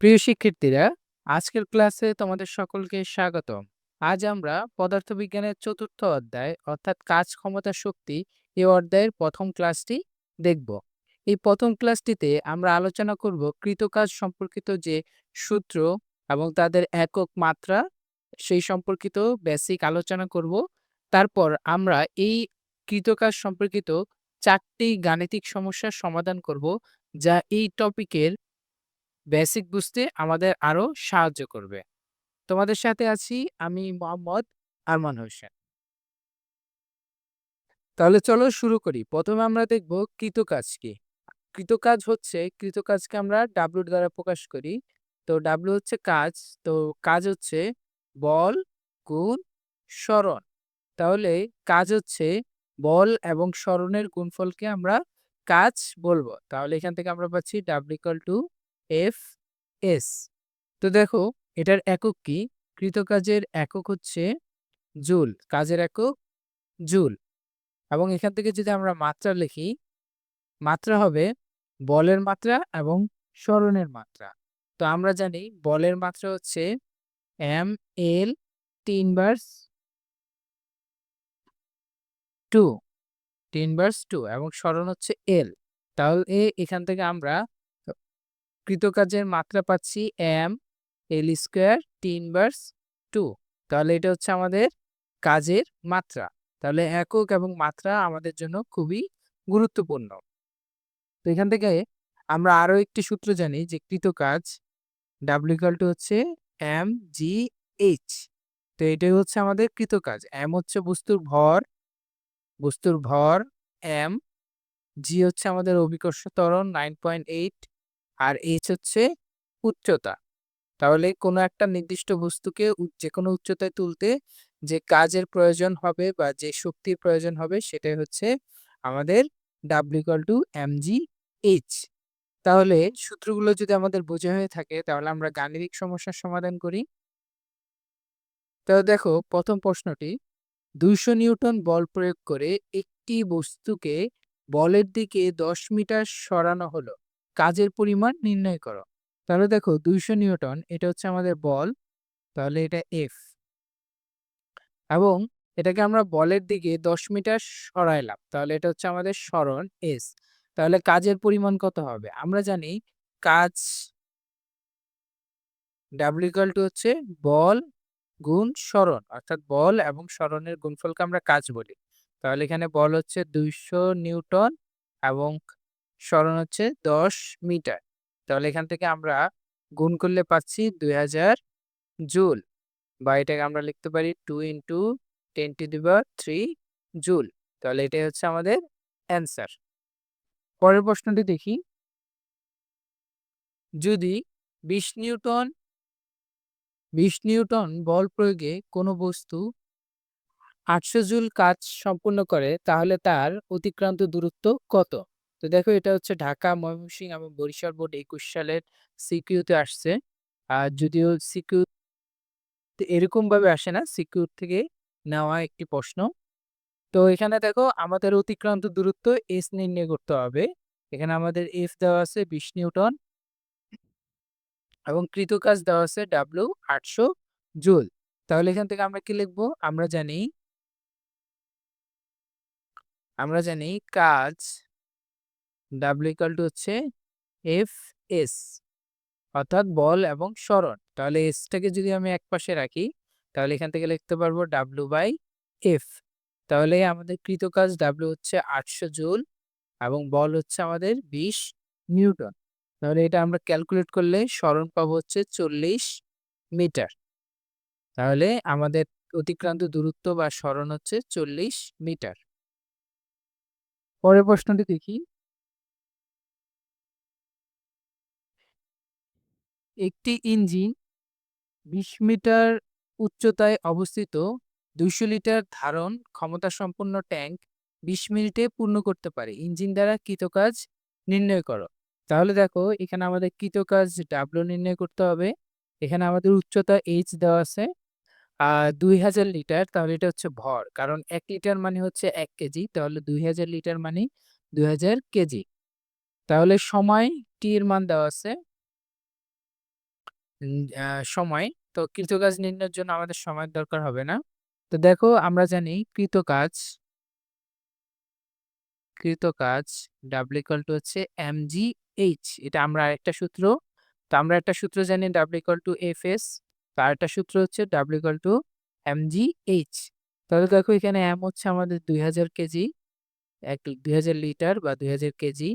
প্রিয় শিক্ষার্থীরা, আজকের ক্লাসে তোমাদের সকলকে স্বাগতম। আজ আমরা পদার্থবিজ্ঞানের চতুর্থ অধ্যায় অর্থাৎ কাজ, ক্ষমতা, শক্তি এই অধ্যায়ের প্রথম ক্লাসটি দেখব। এই প্রথম ক্লাসটিতে আমরা আলোচনা করব কৃতকাজ সম্পর্কিত যে সূত্র এবং তাদের একক মাত্রা সেই সম্পর্কিত বেসিক আলোচনা করব। তারপর আমরা এই কৃতকাজ সম্পর্কিত চারটি গাণিতিক সমস্যার সমাধান করব যা এই টপিকের বেসিক বুঝতে আমাদের আরও সাহায্য করবে। তোমাদের সাথে আছি আমি মোহাম্মদ আরমান হোসেন। তাহলে চলো শুরু করি। প্রথমে আমরা দেখব কৃতকাজ কি? কৃতকাজ হচ্ছে, কৃতকাজকে আমরা ডাব্লু দ্বারা প্রকাশ করি। তো ডাব্লু হচ্ছে কাজ। তো কাজ হচ্ছে বল গুণ স্মরণ তাহলে কাজ হচ্ছে বল এবং স্মরণের গুণফলকে আমরা কাজ বলব। তাহলে এখান থেকে আমরা পাচ্ছি W equal to F S তো দেখো, এটার একক কি? কৃতকাজের একক হচ্ছে জুল, কাজের একক জুল। এবং এখান থেকে যদি আমরা মাত্রা লিখি, মাত্রা হবে বলের মাত্রা এবং স্মরণের মাত্রা। তো আমরা জানি বলের মাত্রা হচ্ছে M L T inverse two T inverse two এবং স্মরণ হচ্ছে এল তাহলে এখান থেকে আমরা কৃতকাজের মাত্রা পাচ্ছি M L square T inverse two তাহলে এটা হচ্ছে আমাদের কাজের মাত্রা। তাহলে একক এবং মাত্রা আমাদের জন্য খুবই গুরুত্বপূর্ণ। তো এখান থেকে আমরা আরও একটি সূত্র জানি যে কৃতকাজ ডাব্লিউ টু হচ্ছে এম জি এইচ তো এটাই হচ্ছে আমাদের কৃতকাজ। এম হচ্ছে বস্তুর ভর বস্তুর ভর এম জি হচ্ছে আমাদের অভিকর্ষ ত্বরণ নাইন পয়েন্ট এইট আর এইচ হচ্ছে উচ্চতা। তাহলে কোনো একটা নির্দিষ্ট বস্তুকে যে কোনো উচ্চতায় তুলতে যে কাজের প্রয়োজন হবে বা যে শক্তির প্রয়োজন হবে সেটাই হচ্ছে আমাদের W equal to M G H তাহলে সূত্রগুলো যদি আমাদের বোঝা হয়ে থাকে, তাহলে আমরা গাণিতিক সমস্যার সমাধান করি। তাহলে দেখো, প্রথম প্রশ্নটি, দুইশো নিউটন বল প্রয়োগ করে একটি বস্তুকে বলের দিকে দশ মিটার সরানো হলো। কাজের পরিমাণ নির্ণয় করো। তাহলে দেখো দুইশো নিউটন এটা হচ্ছে আমাদের বল, তাহলে এটা এফ এবং এটাকে আমরা বলের দিকে দশ মিটার সরাইলাম, তাহলে এটা হচ্ছে আমাদের সরণ এস তাহলে কাজের পরিমাণ কত হবে? আমরা জানি কাজ ডাব্লিউ টু হচ্ছে বল গুণ সরণ, অর্থাৎ বল এবং সরণের গুণফলকে আমরা কাজ বলি। তাহলে এখানে বল হচ্ছে দুইশো নিউটন এবং সরণ হচ্ছে দশ মিটার। তাহলে এখান থেকে আমরা গুণ করলে পাচ্ছি দুই হাজার জুল। বা এটাকে আমরা লিখতে পারি two into ten to the power three joule. তাহলে এটাই হচ্ছে আমাদের অ্যান্সার পরের প্রশ্নটি দেখি। যদি বিশ নিউটন বিশ নিউটন বল প্রয়োগে কোনো বস্তু আটশো জুল কাজ সম্পূর্ণ করে, তাহলে তার অতিক্রান্ত দূরত্ব কত? তো দেখো এটা হচ্ছে ঢাকা, ময়মনসিংহ এবং বরিশাল বোর্ড একুশ সালের সিকিউতে আসছে। আর যদিও সিকিউ এরকম ভাবে আসে না, সিকিউর থেকে নেওয়া একটি প্রশ্ন। তো এখানে দেখো আমাদের অতিক্রান্ত দূরত্ব এস নির্ণয় করতে হবে। এখানে আমাদের এফ দেওয়া আছে বিশ নিউটন এবং কৃতকাজ দেওয়া আছে ডাব্লিউ আটশো জুল। তাহলে এখান থেকে আমরা কি লিখব? আমরা জানি আমরা জানি কাজ ডাব্লিউ ইকাল টু হচ্ছে এফ এস অর্থাৎ বল এবং সরণ তাহলে এসটাকে যদি আমি এক পাশে রাখি, তাহলে এখান থেকে লিখতে পারব ডাব্লু বাই এফ তাহলে আমাদের কৃতকাজ ডাব্লু হচ্ছে আটশো জুল এবং বল হচ্ছে আমাদের বিশ নিউটন। তাহলে এটা আমরা ক্যালকুলেট করলে সরণ পাবো হচ্ছে চল্লিশ মিটার। তাহলে আমাদের অতিক্রান্ত দূরত্ব বা সরণ হচ্ছে চল্লিশ মিটার। পরের প্রশ্নটি দেখি। একটি ইঞ্জিন বিশ মিটার উচ্চতায় অবস্থিত, দুইশো লিটার ধারণ ক্ষমতা সম্পন্ন ট্যাঙ্ক বিশ মিনিটে পূর্ণ করতে পারে। ইঞ্জিন দ্বারা কৃতকাজ নির্ণয় করো। তাহলে দেখো, এখানে আমাদের কৃতকাজ ডাব্লু নির্ণয় করতে হবে। এখানে আমাদের উচ্চতা এইচ দেওয়া আছে। আর দুই হাজার লিটার, তাহলে এটা হচ্ছে ভর। কারণ এক লিটার মানে হচ্ছে এক কেজি, তাহলে দুই হাজার লিটার মানে দুই হাজার কেজি। তাহলে সময় টি এর মান দেওয়া আছে উম, আ, সময়। তো কৃতকাজ নির্ণয়ের জন্য আমাদের সময়ের দরকার হবে না। তো দেখো, আমরা জানি কৃত কৃতকাজ কৃতকাজ W equal to হচ্ছে এম জি এইচ এটা আমরা আরেকটা সূত্র। তো আমরা একটা সূত্র জানি W equal to fs তো আরেকটা সূত্র হচ্ছে W equal to এইচ তাহলে দেখো, এখানে এম হচ্ছে আমাদের 2000 কেজি, এক 2000 লিটার বা 2000 কেজি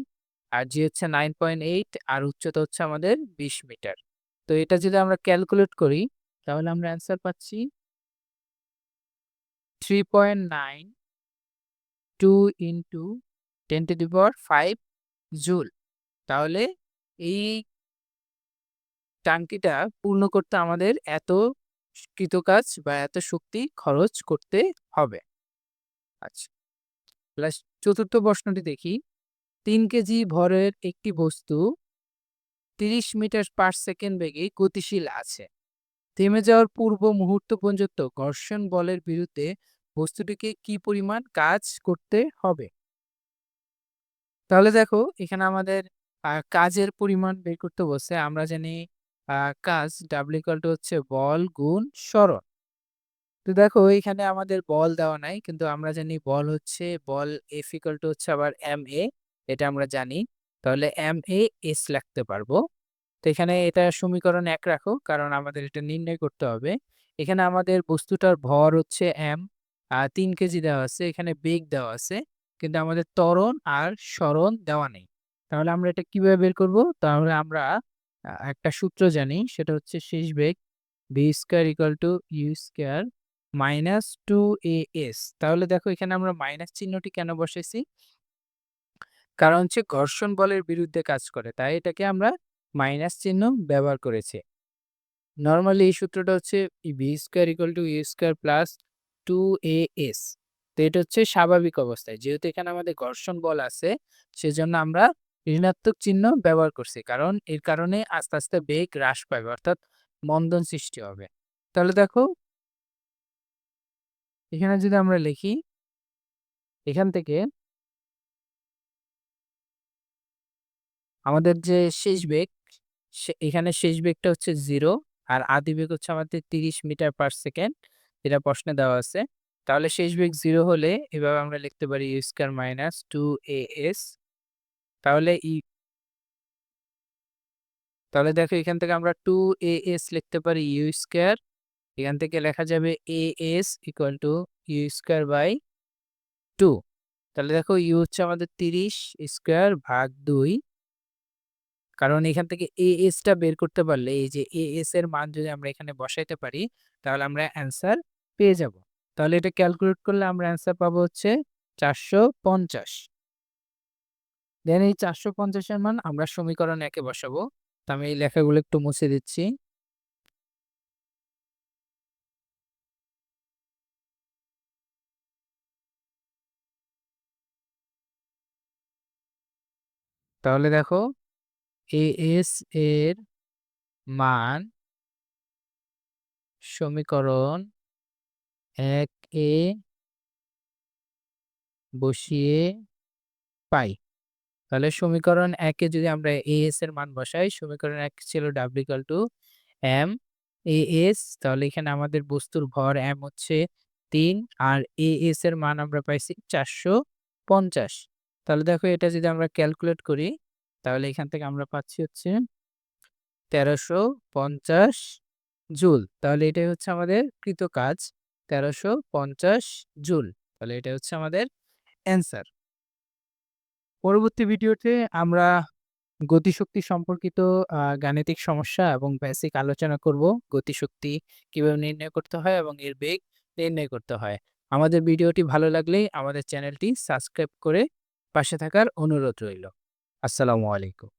আর জি হচ্ছে 9.8 আর উচ্চতা হচ্ছে আমাদের 20 মিটার। তো এটা যদি আমরা ক্যালকুলেট করি, তাহলে আমরা অ্যান্সার পাচ্ছি 3.9 2 into 10 to the power 5 joule. তাহলে এই টাঙ্কিটা পূর্ণ করতে আমাদের এত কৃতকাজ বা এত শক্তি খরচ করতে হবে। আচ্ছা। প্লাস চতুর্থ প্রশ্নটি দেখি। তিন কেজি ভরের একটি বস্তু ৩০ মিটার পার সেকেন্ড বেগে গতিশীল আছে। থেমে যাওয়ার পূর্ব মুহূর্ত পর্যন্ত ঘর্ষণ বলের বিরুদ্ধে বস্তুটিকে কি পরিমাণ কাজ করতে হবে? তাহলে দেখো, এখানে আমাদের কাজের পরিমাণ বের করতে বলছে। আমরা জানি কাজ to হচ্ছে বল গুণ সরণ। তো দেখো, এখানে আমাদের বল দেওয়া নাই। কিন্তু আমরা জানি বল হচ্ছে, বল equal হচ্ছে আবার এম এ এটা আমরা জানি। তাহলে ma s লিখতে পারব। তো এখানে এটা সমীকরণ এক রাখো, কারণ আমাদের এটা নির্ণয় করতে হবে। এখানে আমাদের বস্তুটার ভর হচ্ছে এম আর তিন কেজি দেওয়া আছে। এখানে বেগ দেওয়া আছে। কিন্তু আমাদের ত্বরণ আর সরণ দেওয়া নেই। তাহলে আমরা এটা কীভাবে বের করব? তাহলে আমরা একটা সূত্র জানি, সেটা হচ্ছে শেষ বেগ v square equal to U square minus 2as তাহলে দেখো এখানে আমরা মাইনাস চিহ্নটি কেন বসাইছি? কারণ হচ্ছে ঘর্ষণ বলের বিরুদ্ধে কাজ করে। তাই এটাকে আমরা মাইনাস চিহ্ন ব্যবহার করেছি। নরমালি এই সূত্রটা হচ্ছে v square equal to u square plus 2as তো এটা হচ্ছে স্বাভাবিক অবস্থায়। যেহেতু এখানে আমাদের ঘর্ষণ বল আছে সেজন্য আমরা ঋণাত্মক চিহ্ন ব্যবহার করছি। কারণ এর কারণে আস্তে, আস্তে বেগ হ্রাস পাবে অর্থাৎ মন্দন সৃষ্টি হবে। তাহলে দেখো এখানে যদি আমরা লিখি এখান থেকে আমাদের যে শেষ বেগ এখানে শেষ বেগটা হচ্ছে জিরো আর আদি বেগ হচ্ছে আমাদের 30 মিটার পার সেকেন্ড, যেটা প্রশ্নে দেওয়া আছে। তাহলে শেষ বেগ জিরো হলে এভাবে আমরা লিখতে পারি u স্কয়ার মাইনাস 2as তাহলে ই তাহলে দেখো এখান থেকে আমরা 2as লিখতে পারি ইউ স্কোয়ার। এখান থেকে লেখা যাবে as equal to U square by two. তাহলে দেখো ইউ হচ্ছে আমাদের তিরিশ স্কোয়ার ভাগ 2 কারণ এখান থেকে as টা বের করতে পারলে, এই যে as এর মান যদি আমরা এখানে বসাইতে পারি, তাহলে আমরা অ্যান্সার পেয়ে যাব। তাহলে এটা ক্যালকুলেট করলে আমরা অ্যান্সার পাবো হচ্ছে 450 দেন এই 450 এর মান আমরা সমীকরণ একে বসাবো। তো আমি এই লেখাগুলো একটু মুছে দিচ্ছি। তাহলে দেখো as এর মান সমীকরণ ১ এ বসিয়ে পাই। তাহলে সমীকরণ ১ এ যদি আমরা as এর মান বসাই, সমীকরণ এক ছিল w two M m as তাহলে এখানে আমাদের বস্তুর ভর এম হচ্ছে তিন আর as এর মান আমরা পাইছি ৪৫০ তাহলে দেখো এটা যদি আমরা ক্যালকুলেট করি তাহলে এখান থেকে আমরা পাচ্ছি হচ্ছে ১৩৫০ জুল। তাহলে এটাই হচ্ছে আমাদের কৃত কাজ ১৩৫০ জুল। তাহলে এটা হচ্ছে আমাদের অ্যান্সার। পরবর্তী ভিডিওতে আমরা গতিশক্তি সম্পর্কিত গাণিতিক সমস্যা এবং বেসিক আলোচনা করব। গতিশক্তি কীভাবে নির্ণয় করতে হয় এবং এর বেগ নির্ণয় করতে হয়। আমাদের ভিডিওটি ভালো লাগলে আমাদের চ্যানেলটি সাবস্ক্রাইব করে পাশে থাকার অনুরোধ রইল। আসসালামু আলাইকুম।